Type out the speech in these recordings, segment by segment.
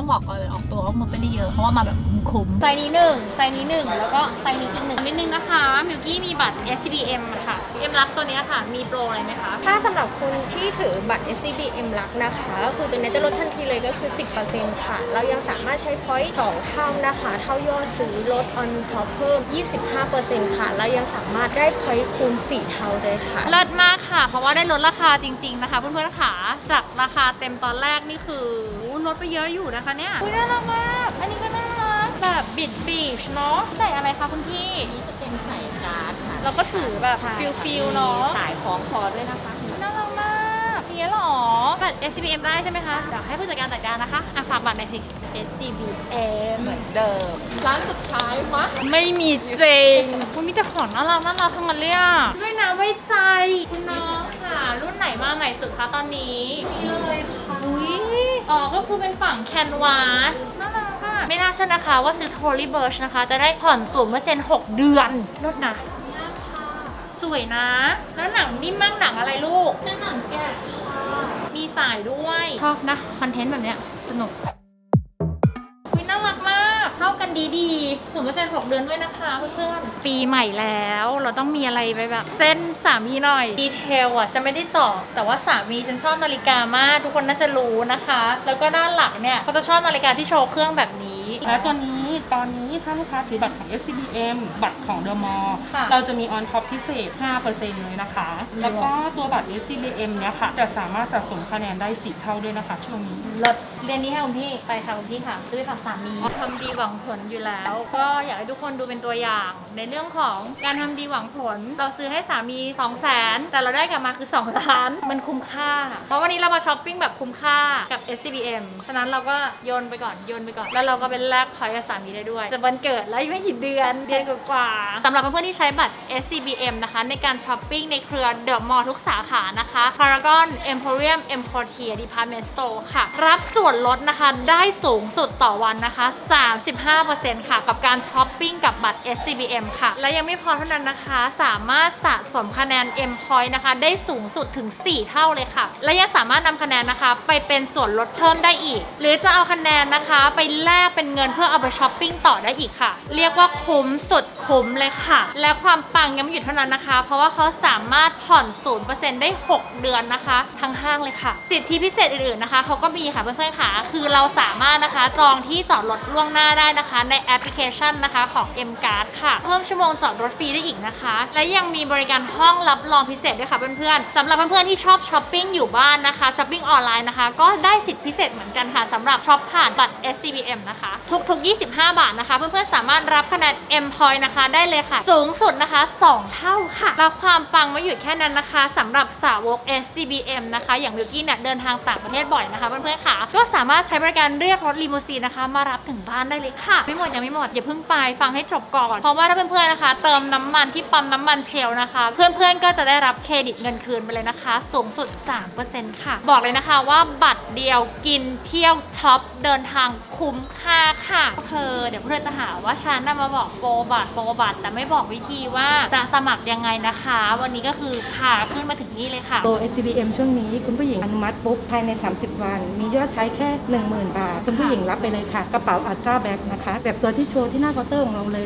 ต้องบอกก่อนเลยออกตัวว่ามันไม่ได้เยอะเพราะว่ามาแบบคุ้มๆไซส์นี้หนึ่งไซส์นี้หนึ่งแล้วก็ไซส์นี้อีกหนึ่งนิดนึงนะคะมิวกี้มีบัตร SCBM ค่ะ M รักตัวเนี้ยค่ะ มีโปรอะไรไหมคะถ้าสำหรับคนที่ถือบัตร SCBM ลักนะคะ ก็คือตัวนี้จะลดทันทีเลยก็คือ 10%ค่ะ เรายังสามารถใช้พอยต์2เท่านะคะ เท่ายอดซื้อลด on top เพิ่ม 25%ค่ะ แล้วยังสามารถได้พอยต์คูณ 4 เท่าเลยค่ะเลิศมากค่ะ เพราะว่าได้ลดราคาจริง ๆนะคะเพื่อนๆค่ะจากราคาเต็มตอนแรกนี่คืออู้ลดไปเยอะอยู่นะคะเนี่ยอุ๊ยน่ารักมาก อันนี้ก็น่ารักแบบบิดบีชเนาะใส่อะไรคะคุณพี่ นี่จะเป็นใส่การ์ดค่ะเราก็ถือแบบใช่ฟิลค่ะฟิลเนาะมีสายคล้องคอด้วยนะคะน่ารักมากเนี้ยหรอ บัตร SCBM ได้ใช่ไหมคะเดี๋ยวให้ผู้จัดการจัดการนะคะอะฝากบัตรในอยสิ SCBM เหมือนเดิม ร้านสุดท้ายมะไม่มีจริงคุณมีแต่ของน่ารักน่ารักทั้งนั้นเลยอะด้วยนะไว้ใจคุณน้องค่ะ รุ่นไหนมาใหม่สุดคะตอนนี้นี่เลยค่ะ อ๋อ ก็คือเป็นฝั่งแคนวาสน่ารักอะไม่น่าเชื่อนะคะว่าซื้อโทลี่เบิร์ชนะคะ จะได้ผ่อนศูนย์เปอร์เซ็นต์หกเดือนลดนะสวยนะ แล้วหนังนิ่มมากหนังอะไรลูกหนังแกะมีสายด้วย ชอบนะ คอนเทนต์แบบเนี้ยสนุก มากันดีดีศูนย์เปอร์เซ็นต์หกเดือนด้วยนะคะเพื่อนๆ ปีใหม่แล้วเราต้องมีอะไรไปแบบ เส้นสามีหน่อย ดีเทลอะฉันไม่ได้เจาะแต่ว่าสามีฉันชอบนาฬิกามาก ทุกคนน่าจะรู้นะคะ แล้วก็ด้านหลังเนี่ยเขาจะชอบนาฬิกาที่โชว์เครื่องแบบนี้ และตัวนี้ ตอนนี้ถ้าลูกค้าถือบัตรของ SCBM บัตรของเดอะมอลค่ะเราจะมีออนท็อปพิเศษ 5%เลยนะคะ แล้วก็ตัวบัตร SCBM เนี่ยค่ะ จะสามารถสะสมคะแนนได้ 10 เท่าด้วยนะคะ ช่วงนี้ลดเรียนนี้ให้คุณพี่ไปค่ะคุณพี่ค่ะซื้อไปฝากสามีทำดีหวังผลอยู่แล้ว ก็อยากให้ทุกคนดูเป็นตัวอย่าง ในเรื่องของการทำดีหวังผล เราซื้อให้สามี 2 0 0 0 0นแต่เราได้กลับมาคือ 2 ล้าน มันคุ้มค่า เพราะวันนี้เรามาช้อปปิ้งแบบคุ้มค่ากับ SCBM ฉะนั้นเราก็โยนไปก่อนโยนไปก่อน แล้วเราก็เป็นแลกพอยต์กับสามีได้ด้วย จะวันเกิดแล้วยังไม่กี่เดือนเดือนกว่าๆสำหรับเพื่อนๆที่ใช้บัตร SCBM นะคะ ในการช้อปปิ้งในเครือเดอะมอลล์ทุกสาขานะคะ Paragon Emporium Emportier Department Store ค่ะ รับส่วนลดนะคะได้สูงสุดต่อวันนะคะ 35%ค่ะ กับการช้อปปิ้งกับบัตร SCBM ค่ะ และยังไม่พอเท่านั้นนะคะ สามารถสะสมคะแนน M Point นะคะ ได้สูงสุดถึง 4 เท่าเลยค่ะ และยังสามารถนำคะแนนนะคะ ไปเป็นส่วนลดเพิ่มได้อีก หรือจะเอาคะแนนนะคะ ไปแลกเป็นเงินเพื่อเอาไปช้อปปิ้งปิ้งต่อได้อีกค่ะ เรียกว่าคุ้มสุดคุ้มเลยค่ะ และความปังยังไม่หยุดเท่านั้นนะคะ เพราะว่าเขาสามารถผ่อน 0%ได้ 6 เดือนนะคะ ทั้งห้างเลยค่ะ สิทธิพิเศษอื่นๆนะคะเขาก็มีค่ะเพื่อนๆค่ะ คือเราสามารถนะคะจองที่จอดรถล่วงหน้าได้นะคะ ในแอปพลิเคชันนะคะของ M Card ค่ะ เพิ่มชั่วโมงจอดรถฟรีได้อีกนะคะ และยังมีบริการห้องรับรองพิเศษด้วยค่ะเพื่อนๆสำหรับเพื่อนๆที่ชอบช้อปปิ้งอยู่บ้านนะคะช้อปปิ้งออนไลน์นะคะก็ได้สิทธิพิเศษเหมือนกันค่ะสำหรับช็อปผ่านบัตร SCBM นะคะ ทุกๆ 25บาทนะคะ เพื่อนๆสามารถรับคะแนน M Point นะคะ ได้เลยค่ะ สูงสุดนะคะ 2 เท่าค่ะแล้วความปังไม่หยุดแค่นั้นนะคะสำหรับสาวก SCBM นะคะ อย่างวิวกี้เนี่ยเดินทางต่างประเทศบ่อยนะคะเพื่อนๆค่ะ ก็สามารถใช้บริการเรียกรถลีมูซีนนะคะ มารับถึงบ้านได้เลยค่ะ ไม่หมดยังไม่หมดอย่าเพิ่งไปฟังให้จบก่อน เพราะว่าถ้าเพื่อนๆนะคะ เติมน้ำมันที่ปั๊มน้ำมันเชลนะคะ เพื่อนๆก็จะได้รับเครดิตเงินคืนไปเลยนะคะ สูงสุด 3%ค่ะ บอกเลยนะคะว่าบัตรเดียวกินเที่ยวช็อปเดินทางคุ้มค่าค่ะเธอเดี๋ยวเพื่อนจะหาว่าฉันน่ะมาบอกโปรบัตรโปรบัตรแต่ไม่บอกวิธีว่าจะสมัครยังไงนะคะ วันนี้ก็คือพาขึ้นมาถึงนี่เลยค่ะโปร SCBM ช่วงนี้คุณผู้หญิงอนุมัติปุ๊บภายใน 30 วัน มียอดใช้แค่ 10,000 บาท คุณผู้หญิงรับไปเลยค่ะ กระเป๋าอัลตร้าแบ็กนะคะ แบบตัวที่โชว์ที่หน้าเคาน์เตอร์ของเราเลย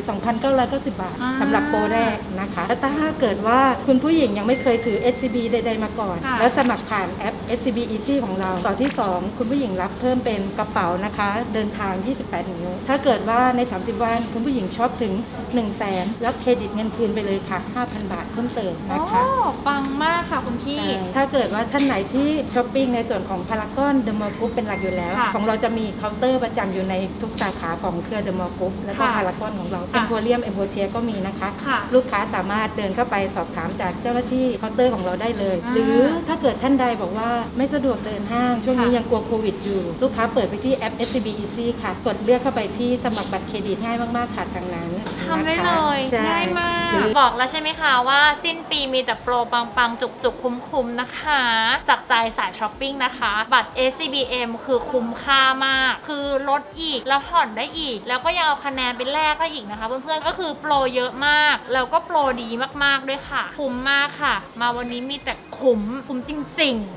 2,990 บาทอ่าสำหรับโปรแรกนะคะและถ้าเกิดว่าคุณผู้หญิงยังไม่เคยถือ SCB ใด ๆ มาก่อนค่ะแล้วสมัครผ่านแอป SCB Easy ของเราต่อที่ 2 คุณผู้หญิงรับเพิ่มเป็นกระเป๋านะคะ เดินทาง 28 นิ้ว ถ้าเกิดว่าใน 30 วันคุณผู้หญิงช็อปถึง 1 0 0 0 0แสนรับเครดิตเงินคืนไปเลยค่ะ 5,000 บาทเพิ่มเติมนะคะโอ้ปังมากค่ะคุณพี่ใช่ถ้าเกิดว่าท่านไหนที่ช้อปปิ้งในส่วนของพารากอนเดอะมอลล์กรุ๊ปเป็นหลักอยู่แล้วค่ะของเราจะมีเคาน์เตอร์ประจำอยู่ในทุกสาขาของเครือเดอะมอลล์กรุ๊ปแล้วก็ค่ะพารากอนของเราค่ะเอ็มโพเรียมเอ็มโพเทียก็มีนะคะค่ะลูกค้าสามารถเดินเข้าไปสอบถามจากเจ้าหน้าที่เคาน์เตอร์ของเราได้เลยอ่าหรือถ้าเกิดท่านใดบอกว่าไม่สะดวกเดินห้าง ช่วงนี้ค่ะยังกลัวโควิดอยู่ ลูกค้าเปิดไปที่แอป SCB Easy ค่ะ กดเลือกเข้าไปที่สมัครบัตรเครดิตง่ายมากๆค่ะทางนั้นทำได้นะคะเลยใช่ ง่ายมากหรือบอกแล้วใช่ไหมคะว่าสิ้นปีมีแต่โปรปังๆ จุกๆ คุ้มๆ นะคะ จากใจสายช้อปปิ้งนะคะ บัตร SCBM คือคุ้มค่ามาก คือลดอีก แล้วผ่อนได้อีก แล้วก็ยังเอาคะแนนไปแลกได้อีกนะคะ เพื่อนๆ ก็คือโปรเยอะมาก แล้วก็โปรดีมากๆ ด้วยค่ะ คุ้มมากค่ะ มาวันนี้มีแต่คุ้มคุ้มจริง ๆ